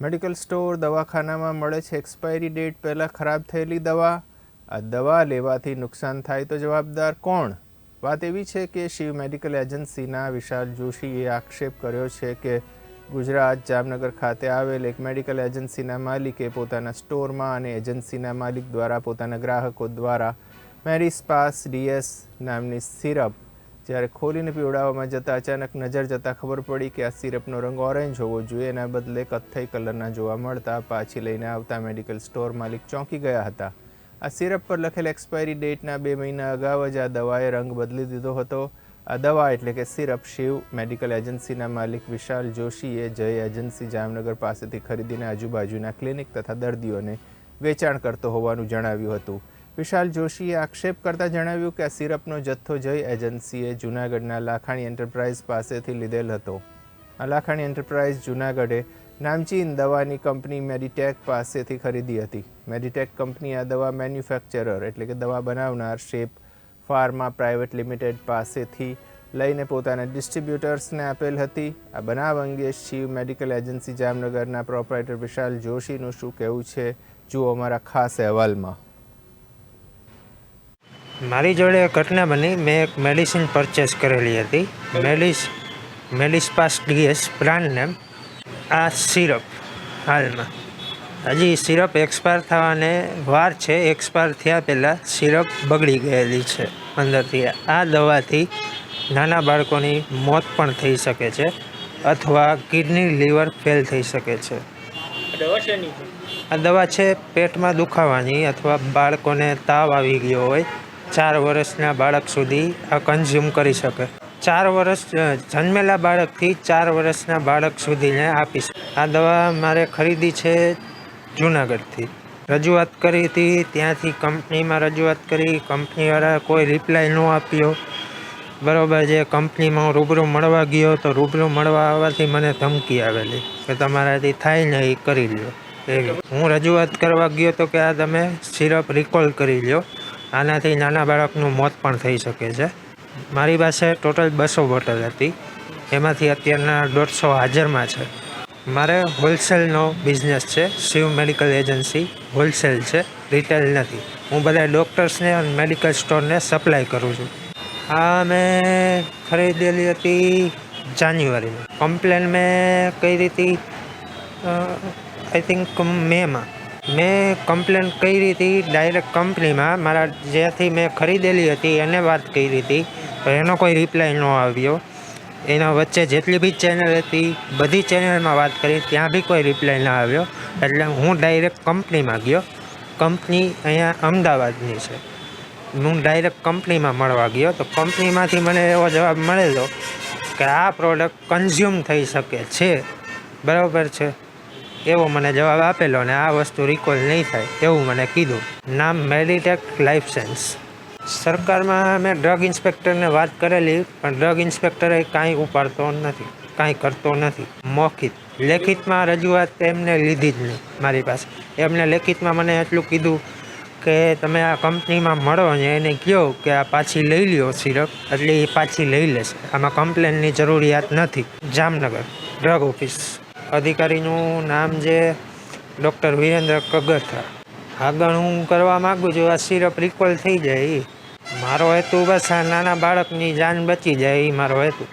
Medical store, દવાખાનામાં મળે છે એક્સપાયરી ડેટ, પહેલાં ખરાબ થયેલી દવા. આ દવા લેવાથી નુકસાન થાય તો જવાબદાર કોણ? વાત એવી છે કે શિવ મેડિકલ એજન્સીના વિશાલ જોશીએ આક્ષેપ કર્યો છે કે ગુજરાત જામનગર ખાતે આવેલ એક મેડિકલ એજન્સીના માલિકે પોતાના સ્ટોરમાં અને એજન્સીના માલિક દ્વારા પોતાના ગ્રાહકો દ્વારા મેરિસ્પાસ ડીએસ નામની સિરપ જ્યારે ખોલીને પીવડાવવામાં જતાં અચાનક નજર જતાં ખબર પડી કે આ સિરપનો રંગ ઓરેન્જ હોવો જોઈએ. એના બદલે કથ્થઈ કલરના જોવા મળતા પાછી લઈને આવતા મેડિકલ સ્ટોર માલિક ચોંકી ગયા હતા. આ સિરપ પર લખેલ એક્સપાયરી ડેટના બે મહિના અગાઉ જ આ દવાએ રંગ બદલી દીધો હતો. આ દવા એટલે કે સિરપ શિવ મેડિકલ એજન્સીના માલિક વિશાલ જોશીએ જય એજન્સી જામનગર પાસેથી ખરીદીને આજુબાજુના ક્લિનિક તથા દર્દીઓને વેચાણ કરતો હોવાનું જણાવ્યું હતું. વિશાલ જોશીએ આક્ષેપ કરતા જણાવ્યું કે આ સિરપનો જથ્થો જય એજન્સીએ જૂનાગઢના લાખાણી એન્ટરપ્રાઇઝ પાસેથી લીધેલ હતો. આ લાખાણી એન્ટરપ્રાઇઝ જૂનાગઢે નામચીન દવાની કંપની મેડિટેક પાસેથી ખરીદી હતી. મેડિટેક કંપની આ દવા મેન્યુફેક્ચરર એટલે કે દવા બનાવનાર શેપ ફાર્મા પ્રાઇવેટ લિમિટેડ પાસેથી લઈને પોતાના ડિસ્ટ્રીબ્યુટર્સને આપેલ હતી. આ બનાવ અંગે શિવ મેડિકલ એજન્સી જામનગરના પ્રોપરાઇટર વિશાલ જોશીનું શું કહેવું છે, જુઓ અમારા ખાસ અહેવાલમાં. મારી જોડે ઘટના બની. મેં એક મેડિસિન પરચેસ કરેલી હતી. મેડિસ મેડિસ્પાસ ડીએસ બ્રાન્ડ નેમ. આ સિરપ હાલમાં. હજી સિરપ એક્સપાયર થવાને વાર છે. એક્સપાયર થયા પહેલાં સિરપ બગડી ગયેલી છે અંદરથી. આ દવાથી નાના બાળકોની મોત પણ થઈ શકે છે અથવા કિડની લીવર ફેલ થઈ શકે છે? આ દવા છે પેટમાં દુખાવાની અથવા બાળકોને તાવ આવી ગયો હોય ચાર વર્ષના બાળક સુધી આ કન્ઝ્યુમ કરી શકે. ચાર વર્ષ જન્મેલા બાળકથી ચાર વર્ષના બાળક સુધીને આપીશ આ દવા મારે ખરીદી છે જુનાગઢથી. રજૂઆત કરી હતી, ત્યાંથી કંપનીમાં રજૂઆત કરી, કંપનીવાળા કોઈ રિપ્લાય ન આપ્યો. બરાબર જે કંપનીમાં હું રૂબરૂ મળવા ગયો તો રૂબરૂ મળવા આવવાથી મને ધમકી આવેલી કે તમારાથી થાય ને એ કરી લો એવી. હું રજૂઆત કરવા ગયો તો કે આ તમે સિરપ રિકોલ કરી લ્યો. આનાથી નાના બાળકનું મોત પણ થઈ શકે છે. મારી પાસે ટોટલ બસો બોટલ હતી. એમાંથી અત્યારના દોઢસો હાજરમાં છે. મારે હોલસેલનો બિઝનેસ છે. શિવ મેડિકલ એજન્સી હોલસેલ છે. રિટેલ નથી. હું બધા ડૉક્ટર્સને અને મેડિકલ સ્ટોરને સપ્લાય કરું છું. આ મેં ખરીદેલી હતી જાન્યુઆરીમાં. કમ્પ્લેન મેં કરી હતી આઈ થિંક મેમાં. મેં કમ્પ્લેન કરી હતી ડાયરેક્ટ કંપનીમાં. મારા જ્યાંથી મેં ખરીદેલી હતી, એને વાત કરી હતી, તો એનો કોઈ રિપ્લાય ન આવ્યો. એના વચ્ચે જેટલી બી ચેનલ હતી, બધી ચેનલમાં વાત કરી, ત્યાં બી કોઈ રિપ્લાય ન આવ્યો. એટલે હું ડાયરેક્ટ કંપનીમાં ગયો. કંપની અહીંયા અમદાવાદની છે. હું ડાયરેક્ટ કંપનીમાં મળવા ગયો. તો કંપનીમાંથી મને એવો જવાબ મળેલો કે આ પ્રોડક્ટ કન્ઝ્યુમ થઈ શકે છે. બરાબર છે? એવો મને જવાબ આપેલો અને આ વસ્તુ રિકોલ નહીં થાય એવું મને કીધું. નામ મેડિટેક લાઈફ સાયન્સ સરકારમાં મેં ડ્રગ ઇન્સ્પેક્ટરને વાત કરેલી, પણ ડ્રગ ઇન્સ્પેક્ટરે કાંઈ ઉપાડતો નથી, કાંઈ કરતો નથી. મૌખિત લેખિતમાં રજૂઆત એમને લીધી જ નહીં મારી પાસે. એમને લેખિતમાં મને એટલું કીધું કે તમે આ કંપનીમાં મળો ને એને કહો કે આ પાછી લઈ લ્યો સિરપ, એટલે એ પાછી લઈ લેશે. આમાં કમ્પ્લેનની જરૂરિયાત નથી. જામનગર. Drug office. અધિકારીનું નામ જે ડૉક્ટર વિરેન્દ્ર કગથરા આગળ હું કરવા માગું છું, આ સિરપ રિકોલ થઈ જાય. મારો હેતુ બસ આ નાના બાળકની જાન બચી જાય, એ મારો હેતુ.